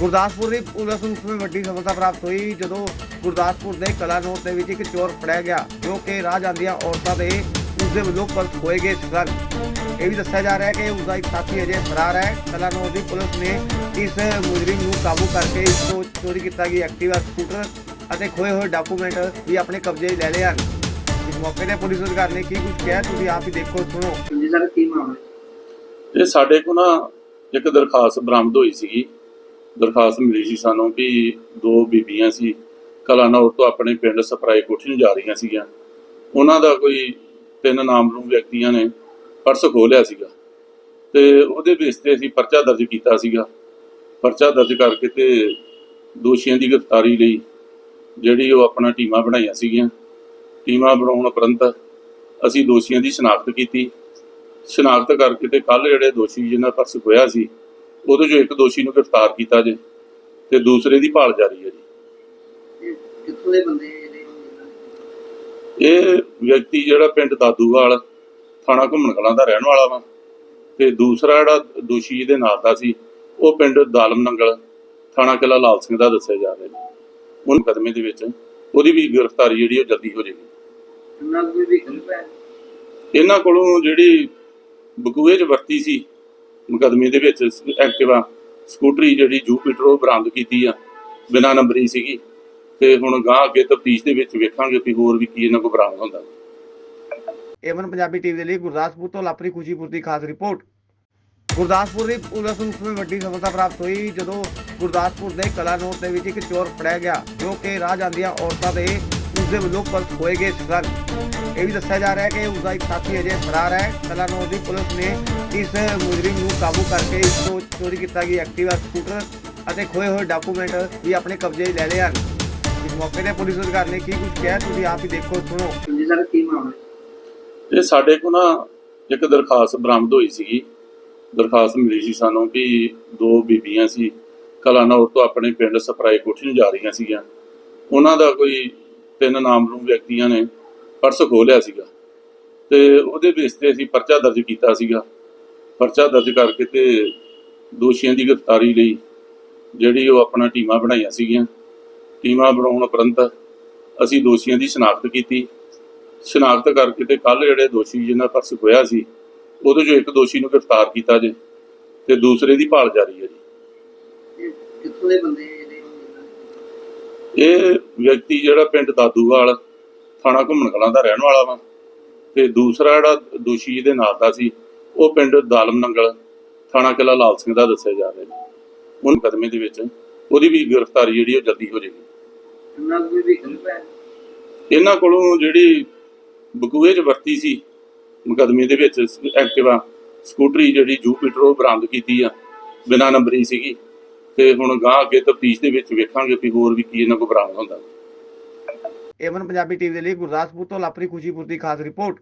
ਗੁਰਦਾਸਪੁਰ ਦੀ police ਨੂੰ ਉਸ ਵੱਡੀ ਸਫਲਤਾ ਪ੍ਰਾਪਤ ਹੋਈ ਜਦੋਂ ਗੁਰਦਾਸਪੁਰ ਦੇ ਕਲਾਨੌਰ ਦੇ ਵਿੱਚ ਇੱਕ ਚੋਰ ਫੜਿਆ ਗਿਆ ਜੋ ਕਿ ਰਾਹ ਜਾਂਦੀਆਂ ਔਰਤਾਂ ਦੇ ਉਸਦੇ ਵੱਲੋਂ ਪਰਸ ਖੋਏ ਗਏ ਸਨ। ਇਹ ਵੀ ਦੱਸਿਆ ਜਾ ਰਿਹਾ ਹੈ ਕਿ ਉਸਦਾ ਇੱਕ ਸਾਥੀ ਅਜੇ ਫਰਾਰ ਹੈ। ਕਲਾਨੌਰ ਦੀ ਪੁਲਿਸ ਨੇ ਇਸ ਮੁਜਰਮ ਨੂੰ ਕਾਬੂ ਕਰਕੇ ਇਸ ਤੋਂ ਚੋਰੀ ਕੀਤਾ ਗਿਆ ਐਕਟਿਵਾ ਸਕੂਟਰ ਅਤੇ ਖੋਏ ਹੋਏ ਡਾਕੂਮੈਂਟ ਵੀ ਆਪਣੇ ਕਬਜ਼ੇ ਲੈ ਲਏ ਹਨ। ਇਸ ਮੌਕੇ ਤੇ ਪੁਲਿਸ ਅਧਿਕਾਰੀ ਨੇ ਕੀ ਕੁਝ ਕਿਹਾ ਤੁਸੀਂ ਆਪ ਹੀ ਦੇਖੋ ਸੁਣੋ। ਜੀ ਸਰ ਕੀ ਮਾਮਲਾ? ਇਹ ਸਾਡੇ ਕੋਲ ਨਾ ਇੱਕ ਦਰਖਾਸਤ ਬਰਾਮਦ ਹੋਈ ਸੀਗੀ। ਦਰਖਾਸਤ ਮਿਲੀ ਸੀ ਸਾਨੂੰ ਵੀ ਦੋ ਬੀਬੀਆਂ ਸੀ, ਕਲਾਨੌਰ ਤੋਂ ਆਪਣੇ ਪਿੰਡ ਸਪਰਾਈ ਕੋਠੀ ਨੂੰ ਜਾ ਰਹੀਆਂ ਸੀਗੀਆਂ। ਉਹਨਾਂ ਦਾ ਕੋਈ ਤਿੰਨ ਨਾਮਲੂਮ ਵਿਅਕਤੀਆਂ ਨੇ ਪਰਸ ਖੋਹ ਲਿਆ ਸੀਗਾ ਤੇ ਉਹਦੇ ਬੇਸ ਤੇ ਅਸੀਂ ਪਰਚਾ ਦਰਜ ਕੀਤਾ ਸੀਗਾ। ਪਰਚਾ ਦਰਜ ਕਰਕੇ ਤੇ ਦੋਸ਼ੀਆਂ ਦੀ ਗ੍ਰਿਫਤਾਰੀ ਲਈ ਜਿਹੜੀ ਉਹ ਆਪਣਾ ਟੀਮਾਂ ਬਣਾਈਆਂ ਸੀਗੀਆਂ। ਟੀਮਾਂ ਬਣਾਉਣ ਉਪਰੰਤ ਅਸੀਂ ਦੋਸ਼ੀਆਂ ਦੀ ਸ਼ਨਾਖਤ ਕੀਤੀ। ਸ਼ਨਾਖਤ ਕਰਕੇ ਤੇ ਕੱਲ ਜਿਹੜੇ ਦੋਸ਼ੀ ਜਿਹਨਾਂ ਪਰਸ ਖੋਇਆ ਸੀ ਉਹਦੇ ਚੋਂ ਇੱਕ ਦੋਸ਼ੀ ਨੂੰ ਗ੍ਰਿਫਤਾਰ ਕੀਤਾ ਜੇ ਤੇ ਦੂਸਰੇ ਦੀ ਭਾਲ ਜਾਰੀ ਹੈ ਜੀ। ਇਹ ਕਿੱਥੋਂ ਦੇ ਬੰਦੇ ਆ ਜਿਹੜੇ ਇਹ ਵਿਅਕਤੀ ਜਿਹੜਾ ਪਿੰਡ ਦਾਦੂਵਾਲ ਥਾਣਾ ਘੁੰਮਣ ਕਲਾਂ ਦਾ ਰਹਿਣ ਵਾਲਾ ਵਾ ਤੇ ਦੂਸਰਾ ਜਿਹੜਾ ਦੋਸ਼ੀ ਇਹਦੇ ਨਾਲ ਦਾ ਸੀ ਉਹ ਪਿੰਡ ਦਾਲਮ ਨੰਗਲ ਥਾਣਾ ਕਿਲਾ ਲਾਲ ਸਿੰਘ ਦਾ ਦੱਸਿਆ ਜਾ ਰਿਹਾ ਜੀ। ਉਹ ਮੁਕੱਦਮੇ ਦੇ ਵਿੱਚ ਉਹਦੀ ਵੀ ਗ੍ਰਿਫਤਾਰੀ ਜਿਹੜੀ ਉਹ ਜਲਦੀ ਹੋ ਜਾਏਗੀ। ਇਹਨਾਂ ਕੋਲੋਂ ਜਿਹੜੀ ਬਕੂਏ 'ਚ ਵਰਤੀ ਸੀ ਮੁਕੱਦਮੇ ਦੇ ਵਿੱਚ ਐਕਟਿਵਾ ਸਕੂਟਰੀ ਜਿਹੜੀ ਜੂਪੀਟਰ ਉਹ ਬਰਾਮਦ ਕੀਤੀ ਆ, ਬਿਨਾਂ ਨੰਬਰੀ ਸੀਗੀ। ਤੇ ਹੁਣ ਗਾਂ ਅੱਗੇ ਤਫਤੀਸ਼ ਦੇ ਵਿੱਚ ਵੇਖਾਂਗੇ ਵੀ ਹੋਰ ਵੀ ਕੀ ਇਹਨਾਂ ਕੋਲ ਬਰਾਮਦ ਹੁੰਦਾ। ਏਵਨ ਪੰਜਾਬੀ ਟੀਵੀ ਦੇ ਲਈ ਗੁਰਦਾਸਪੁਰ ਤੋਂ ਲਾਪਰੀ ਖੁਸ਼ੀਪੁਰ ਦੀ ਖਾਸ ਰਿਪੋਰਟ। ਗੁਰਦਾਸਪੁਰ ਦੀ ਪੁਲਿਸ ਨੂੰ ਉਸ ਵੱਡੀ ਸਫਲਤਾ ਪ੍ਰਾਪਤ ਹੋਈ ਜਦੋਂ ਗੁਰਦਾਸਪੁਰ ਦੇ ਕਲਾਨੌਰ ਦੇ ਵਿੱਚ ਇੱਕ ਚੋਰ ਫੜਿਆ ਗਿਆ, ਜੋ ਕਿ ਰਾਹ ਜਾਂਦੀਆਂ ਔਰਤਾਂ ਦੇ ਉਸਦੇ ਵੱਲੋਂ ਪਰਸ ਖੋਏ ਗਏ ਸਨ। ਇਹ ਵੀ ਦੱਸਿਆ ਜਾ ਰਿਹਾ ਹੈ ਕਿ ਉਸਦਾ ਇੱਕ ਸਾਥੀ ਅਜੇ ਫਰਾਰ ਹੈ। ਕਲਾਨੌਰ ਦੀ ਪੁਲਿਸ ਨੇ ਇਸ ਮੁਜਰਮ ਨੂੰ ਕਾਬੂ ਕਰਕੇ ਇਸ ਤੋਂ ਚੋਰੀ ਕੀਤਾ ਗਿਆ ਐਕਟਿਵਾ ਸਕੂਟਰ ਅਤੇ ਖੋਏ ਹੋਏ ਡਾਕੂਮੈਂਟ ਵੀ ਆਪਣੇ ਕਬਜ਼ੇ ਲੈ ਲਏ ਹਨ। ਇਸ ਮੌਕੇ ਤੇ ਪੁਲਿਸ ਅਧਿਕਾਰੀ ਨੇ ਕੀ ਕੁਝ ਕਿਹਾ ਤੁਸੀਂ ਆਪ ਹੀ ਦੇਖੋ ਸੁਣੋ। ਜੀ ਸਰ ਕੀ ਮਾਮਲਾ ਇਹ ਸਾਡੇ ਕੋਲ ਨਾ ਇੱਕ ਦਰਖਾਸਤ ਬਰਾਮਦ ਹੋਈ ਸੀਗੀ। ਦਰਖਾਸਤ ਮਿਲੀ ਸੀ ਸਾਨੂੰ ਵੀ ਦੋ ਬੀਬੀਆਂ ਸੀ ਕਲਾਨੌਰ ਤੋਂ ਆਪਣੇ ਪਿੰਡ ਸਪਰਾਏ ਕੋਠੀ ਨੂੰ ਜਾ ਰਹੀਆਂ ਸੀਗੀਆਂ। ਉਹਨਾਂ ਦਾ ਕੋਈ ਤਿੰਨ ਨਾਮਲੂਮ ਵਿਅਕਤੀਆਂ ਨੇ। ਪਰਸ ਖੋਲਿਆ ਸੀਗਾ ਤੇ ਉਹਦੇ ਬੇਸ ਤੇ ਅਸੀਂ ਪਰਚਾ ਦਰਜ ਕੀਤਾ ਸੀਗਾ। ਪਰਚਾ ਦਰਜ ਕਰਕੇ ਤੇ ਦੋਸ਼ੀਆਂ ਦੀ ਗ੍ਰਿਫਤਾਰੀ ਲਈ ਜਿਹੜੀ ਉਹ ਆਪਣਾ ਟੀਮਾਂ ਬਣਾਈਆਂ ਸੀਗੀਆਂ। ਟੀਮਾਂ ਬਣਾਉਣ ਉਪਰੰਤ ਅਸੀਂ ਦੋਸ਼ੀਆਂ ਦੀ ਸ਼ਨਾਖਤ ਕੀਤੀ। ਸ਼ਨਾਖਤ ਕਰਕੇ ਤੇ ਕੱਲ ਜਿਹੜੇ ਦੋਸ਼ੀ ਜਿਹਨਾਂ ਪਰਸ ਖੋਇਆ ਸੀ ਉਹਦੇ ਚੋਂ ਇੱਕ ਦੋਸ਼ੀ ਨੂੰ ਗ੍ਰਿਫਤਾਰ ਕੀਤਾ ਜੇ ਤੇ ਦੂਸਰੇ ਦੀ ਭਾਲ ਜਾਰੀ ਹੈ ਜੀ। ਕਿੱਥੋਂ ਦੇ ਬੰਦੇ ਇਹ ਵਿਅਕਤੀ ਜਿਹੜਾ ਪਿੰਡ ਦਾਦੂਵਾਲ ਥਾਣਾ ਘੁੰਮਣ ਕਲਾਂ ਦਾ ਰਹਿਣ ਵਾਲਾ ਵਾ। ਤੇ ਦੂਸਰਾ ਜਿਹੜਾ ਦੋਸ਼ੀ ਇਹਦੇ ਨਾਲ ਦਾ ਸੀ ਉਹ ਪਿੰਡ ਦਾਲਮ ਨੰਗਲ ਥਾਣਾ ਕਿਲਾ ਲਾਲ ਸਿੰਘ ਦਾ ਦੱਸਿਆ ਜਾ ਰਿਹਾ। ਉਹ ਮੁਕੱਦਮੇ ਦੇ ਵਿੱਚ ਉਹਦੀ ਵੀ ਗ੍ਰਿਫਤਾਰੀ ਜਿਹੜੀ ਉਹ ਜਲਦੀ ਹੋ ਜਾਏਗੀ। ਦਾ ਕੋਈ ਇਹਨਾਂ ਕੋਲੋਂ ਜਿਹੜੀ ਬਕੂਏ 'ਚ ਵਰਤੀ ਸੀ ਮੁਕੱਦਮੇ ਦੇ ਵਿੱਚ ਐਕਟਿਵਾ ਸਕੂਟਰੀ ਜਿਹੜੀ ਜੂਪੀਟਰ ਉਹ ਬਰਾਮਦ ਕੀਤੀ ਆ ਬਿਨਾਂ ਨੰਬਰੀ ਸੀਗੀ। ਤੇ ਹੁਣ ਗਾਂ ਅੱਗੇ ਤਫਤੀਸ਼ ਦੇ ਵਿੱਚ ਵੇਖਾਂਗੇ ਵੀ ਹੋਰ ਵੀ ਕੀ ਇਹਨਾਂ ਕੋਲ ਬਰਾਮਦ ਹੁੰਦਾ। ਏਵਨ ਪੰਜਾਬੀ ਟੀਵੀ ਦੇ ਲਈ ਗੁਰਦਾਸਪੁਰ ਤੋਂ ਲਾਪਰੀ ਖੁਸ਼ੀਪੁਰ ਦੀ ਖਾਸ ਰਿਪੋਰਟ